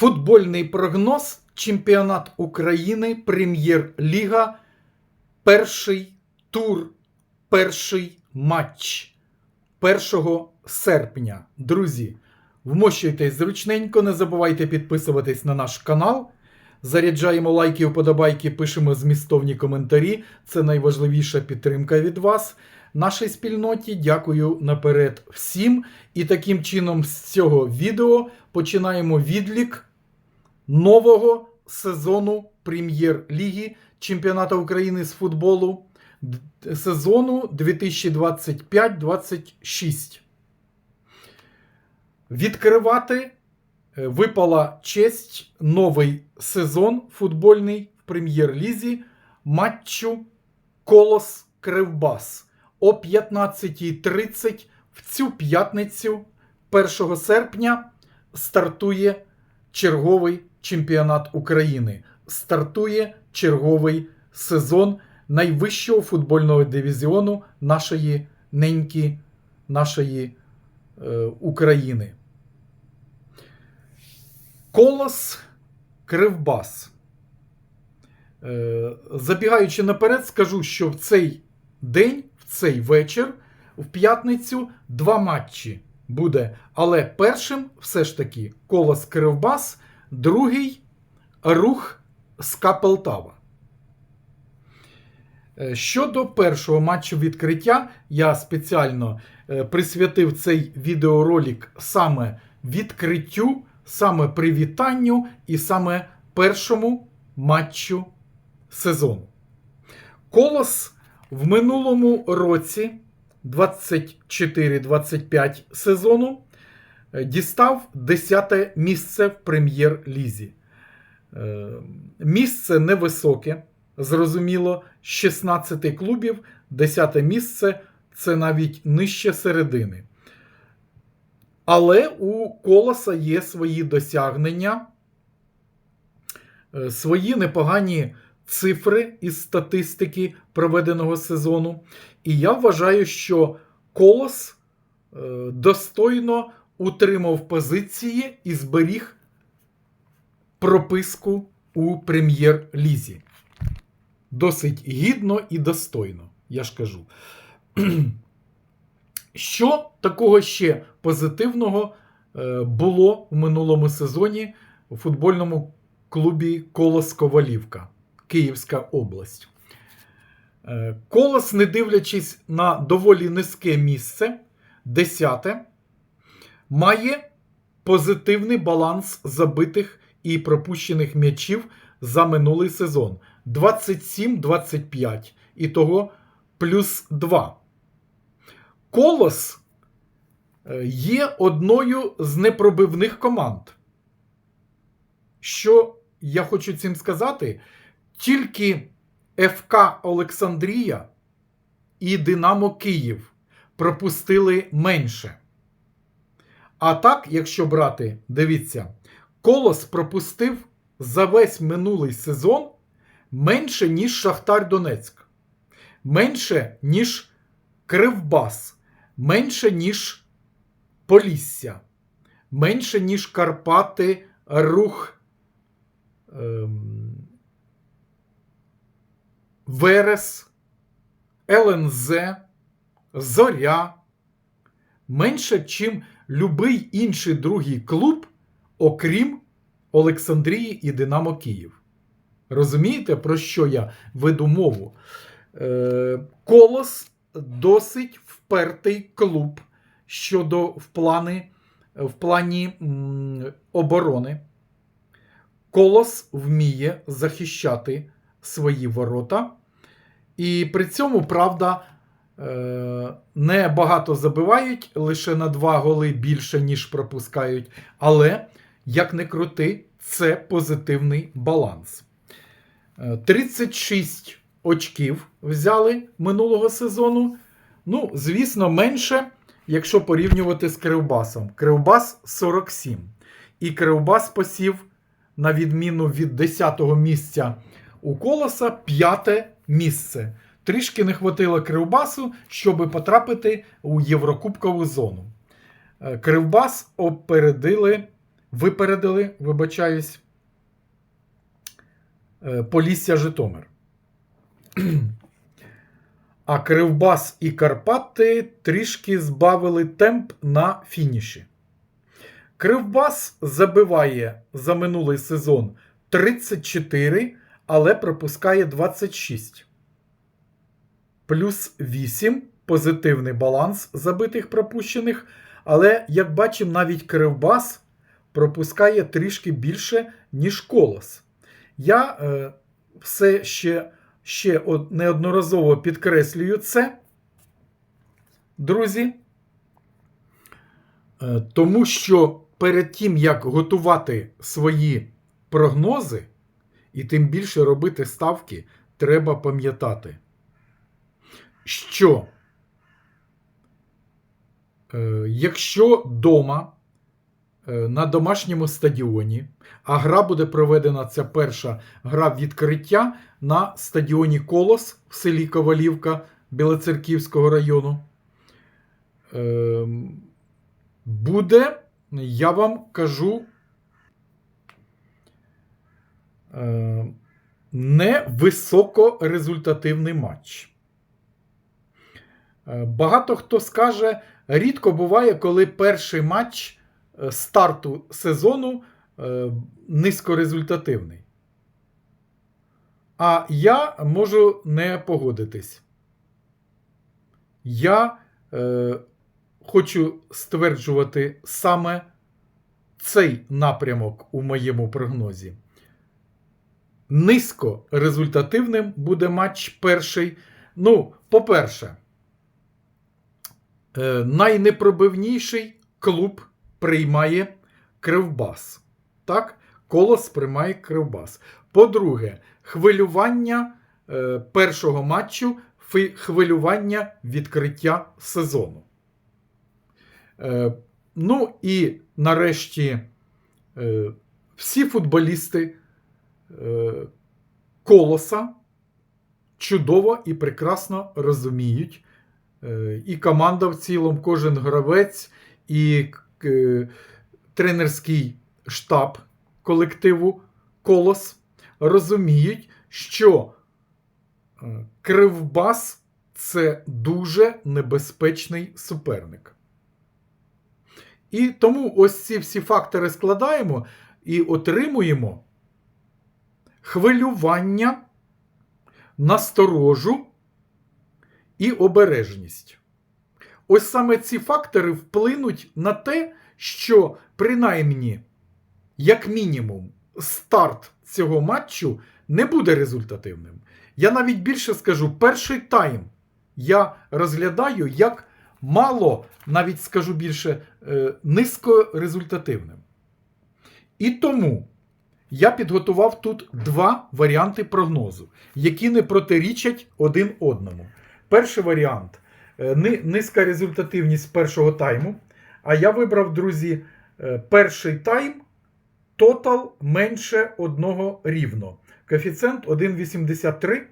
Футбольний прогноз. Чемпіонат України, Прем'єр-ліга. Перший тур, перший матч 1 серпня. Друзі, вмощуйтесь зручненько, не забувайте підписуватись на наш канал. Заряджаємо лайки, вподобайки, пишемо змістовні коментарі. Це найважливіша підтримка від вас. Нашій спільноті дякую наперед всім. І таким чином з цього відео починаємо відлік нового сезону Прем'єр-ліги Чемпіонату України з футболу сезону 2025-26. Відкривати е, випала честь новий сезон футбольний в прем'єр-лізі матчу Колос Кривбас о 15.30 в цю п'ятницю 1 серпня стартує черговий чемпіонат України. Стартує черговий сезон найвищого футбольного дивізіону нашої неньки, нашої е, України. Колос Кривбас. Е, забігаючи наперед, скажу, що в цей день, в цей вечір, в п'ятницю, два матчі буде. Але першим все ж таки Колос Кривбас, другий рух СКА Полтава. Е, Щодо першого матчу відкриття, я спеціально е, присвятив цей відеоролик саме відкриттю, саме привітанню і саме першому матчу сезону. Колос в минулому році 24-25 сезону дістав 10 місце в прем'єр-лізі. Е, Місце невисоке, зрозуміло, з 16 клубів, 10 місце це навіть нижче середини. Але у Колоса є свої досягнення, е, свої непогані цифри із статистики проведеного сезону. І я вважаю, що Колос е, достойно утримав позиції і зберіг прописку у прем'єр-лізі. Досить гідно і достойно, я ж кажу. Що такого ще позитивного е, було в минулому сезоні у футбольному клубі Колос Ковалівка, Київська область? Е, Колос, не дивлячись на доволі низьке місце, десяте, має позитивний баланс забитих і пропущених м'ячів за минулий сезон 27-25. І того плюс 2. Колос е, є одною з непробивних команд. Що я хочу цим сказати? Тільки ФК Олександрія і Динамо Київ пропустили менше. А так, якщо брати, дивіться, Колос пропустив за весь минулий сезон менше, ніж Шахтар Донецьк, менше, ніж Кривбас, менше, ніж Полісся, менше, ніж Карпати, Рух, ем, Верес, ЛНЗ, Зоря. Менше, чим любий інший другий клуб, окрім Олександрії і Динамо Київ. Розумієте, про що я веду мову? Е, Колос досить впертий клуб щодо в, плани, в плані м, оборони. Колос вміє захищати свої ворота. І при цьому, правда, не багато забивають, лише на два голи більше, ніж пропускають. Але, як не крути, це позитивний баланс. Е, 36 очків взяли минулого сезону. Ну, звісно, менше, якщо порівнювати з Кривбасом. Кривбас 47. І Кривбас посів, на відміну від 10-го місця у Колоса, п'яте місце. Трішки не хватило Кривбасу, щоб потрапити у Єврокубкову зону. Е, Кривбас опередили випередили, вибачаюсь, е, Полісся Житомир. А Кривбас і Карпати трішки збавили темп на фініші. Кривбас забиває за минулий сезон 34, але пропускає 26. Плюс 8 позитивний баланс забитих пропущених. Але, як бачимо, навіть Кривбас пропускає трішки більше, ніж колос. Я е, все ще, ще од- неодноразово підкреслюю це, друзі. Е, Тому що перед тим, як готувати свої прогнози, і тим більше робити ставки, треба пам'ятати, що е, якщо вдома на домашньому стадіоні, а гра буде проведена ця перша гра відкриття на стадіоні Колос в селі Ковалівка Білоцерківського району. Ем, Буде, я вам кажу, е, не високорезультативний матч. Е, Багато хто скаже, рідко буває, коли перший матч е, старту сезону е, низькорезультативний. А я можу не погодитись. Я е, хочу стверджувати саме цей напрямок у моєму прогнозі. Низько результативним буде матч перший. Ну, по-перше, найнепробивніший клуб приймає Кривбас. Так, Колос приймає Кривбас. По-друге, хвилювання е, першого матчу, хвилювання відкриття сезону. Е, ну і нарешті е, всі футболісти е, Колоса чудово і прекрасно розуміють. Е, і команда в цілому, кожен гравець, і е, тренерський штаб колективу Колос розуміють, що е, Кривбас це дуже небезпечний суперник. І тому ось ці всі фактори складаємо і отримуємо хвилювання, насторожу і обережність. Ось саме ці фактори вплинуть на те, що принаймні, як мінімум, старт цього матчу не буде результативним. Я навіть більше скажу, перший тайм я розглядаю як мало, навіть скажу більше, е, низькорезультативним. І тому я підготував тут два варіанти прогнозу, які не протирічать один одному. Перший варіант е, низька результативність першого тайму. А я вибрав, друзі, е, перший тайм тотал менше одного рівно. Коефіцієнт 1,83.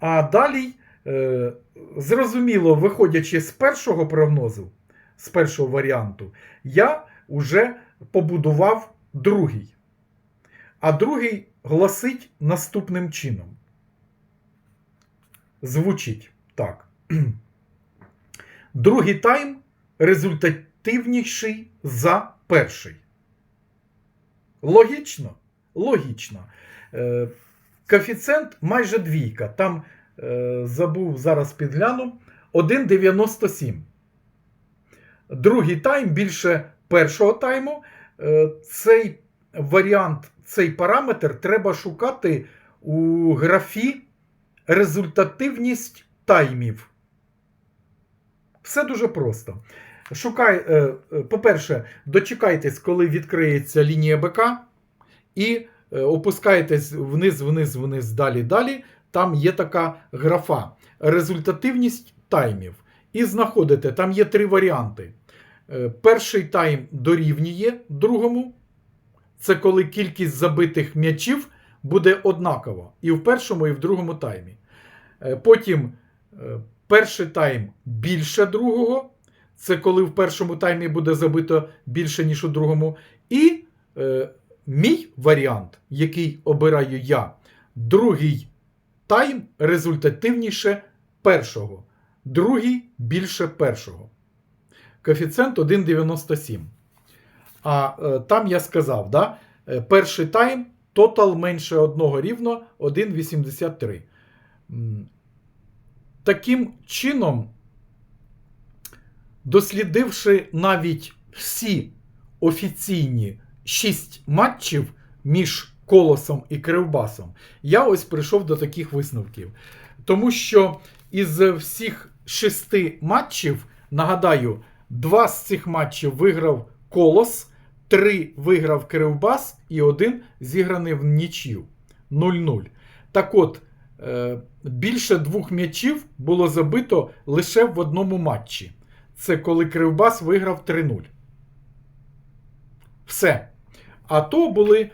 А далі, е, зрозуміло, виходячи з першого прогнозу, з першого варіанту, я вже побудував другий. А другий гласить наступним чином. Звучить так. Другий тайм результативніший за перший. Логічно? Логічно. Е, коефіцієнт майже двійка. Там е, забув зараз підгляну 1,97. Другий тайм більше першого тайму. Е, цей варіант, цей параметр треба шукати у графі результативність таймів. Все дуже просто. Шукай, е, е, по-перше, дочекайтесь, коли відкриється лінія БК, і е, опускаєтесь вниз, вниз, вниз, далі, далі. Там є така графа результативність таймів. І знаходите, там є три варіанти. Перший тайм дорівнює другому. Це коли кількість забитих м'ячів буде однакова і в першому, і в другому таймі. Е, Потім е, перший тайм більше другого. Це коли в першому таймі буде забито більше, ніж у другому. І е, мій варіант, який обираю я, другий тайм результативніше першого, другий більше першого. Коефіцієнт 1,97. А е, там я сказав, да, е, перший тайм тотал менше одного рівно 1,83. М, Таким чином, дослідивши навіть всі офіційні 6 матчів між Колосом і Кривбасом, я ось прийшов до таких висновків. Тому що із всіх шести матчів, нагадаю, два з цих матчів виграв Колос, три виграв Кривбас і один зіграний в нічю 0-0. Так от, е, більше двох м'ячів було забито лише в одному матчі. Це коли Кривбас виграв 3-0. Все. А то були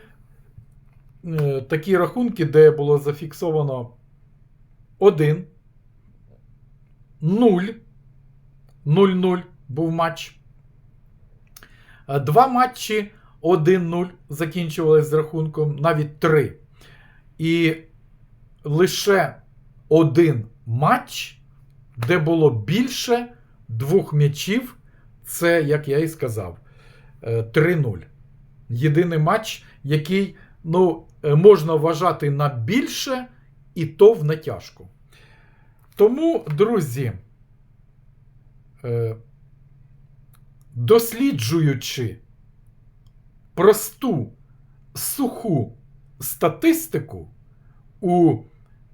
е, такі рахунки, де було зафіксовано 1, 0, 0-0 був матч. Е, Два матчі 1-0 закінчувалися з рахунком, навіть 3. І лише один матч, де було більше двох м'ячів, це, як я і сказав, е, 3-0. Єдиний матч, який ну, е, можна вважати на більше, і то в натяжку. Тому, друзі, е, досліджуючи просту суху статистику у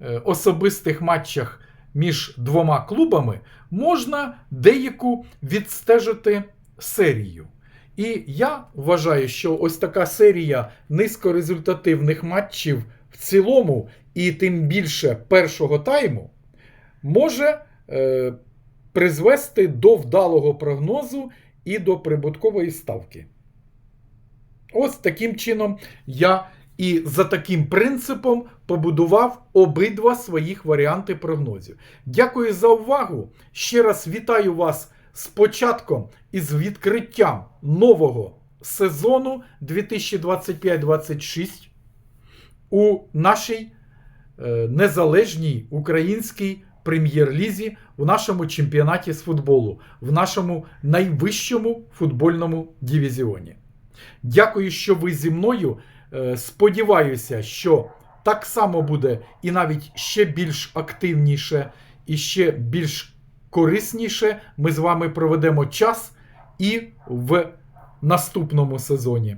е, особистих матчах між двома клубами, можна деяку відстежити серію. І я вважаю, що ось така серія низькорезультативних матчів в цілому, і тим більше першого тайму, може е, призвести до вдалого прогнозу і до прибуткової ставки. Ось таким чином я і за таким принципом побудував обидва своїх варіанти прогнозів. Дякую за увагу. Ще раз вітаю вас з початком і з відкриттям нового сезону 2025-26 у нашій е, незалежній українській прем'єр-лізі, в нашому чемпіонаті з футболу, в нашому найвищому футбольному дивізіоні. Дякую, що ви зі мною. Е, Сподіваюся, що так само буде і навіть ще більш активніше і ще більш корисніше ми з вами проведемо час і в наступному сезоні.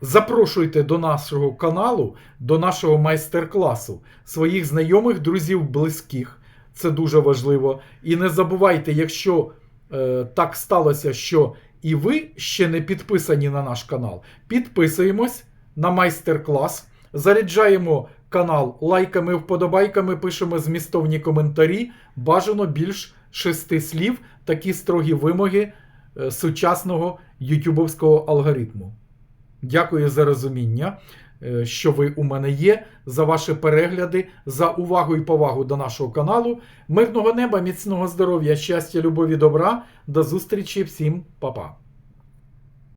Запрошуйте до нашого каналу, до нашого майстер-класу своїх знайомих, друзів, близьких. Це дуже важливо. І не забувайте, якщо е, так сталося, що і ви ще не підписані на наш канал, підписуємось на майстер-клас, заряджаємо канал лайками, вподобайками, пишемо змістовні коментарі. Бажано більш шести слів, такі строгі вимоги е, сучасного ютубовського алгоритму. Дякую за розуміння, е, що ви у мене є, за ваші перегляди, за увагу і повагу до нашого каналу. Мирного неба, міцного здоров'я, щастя, любові, добра. До зустрічі всім, па-па.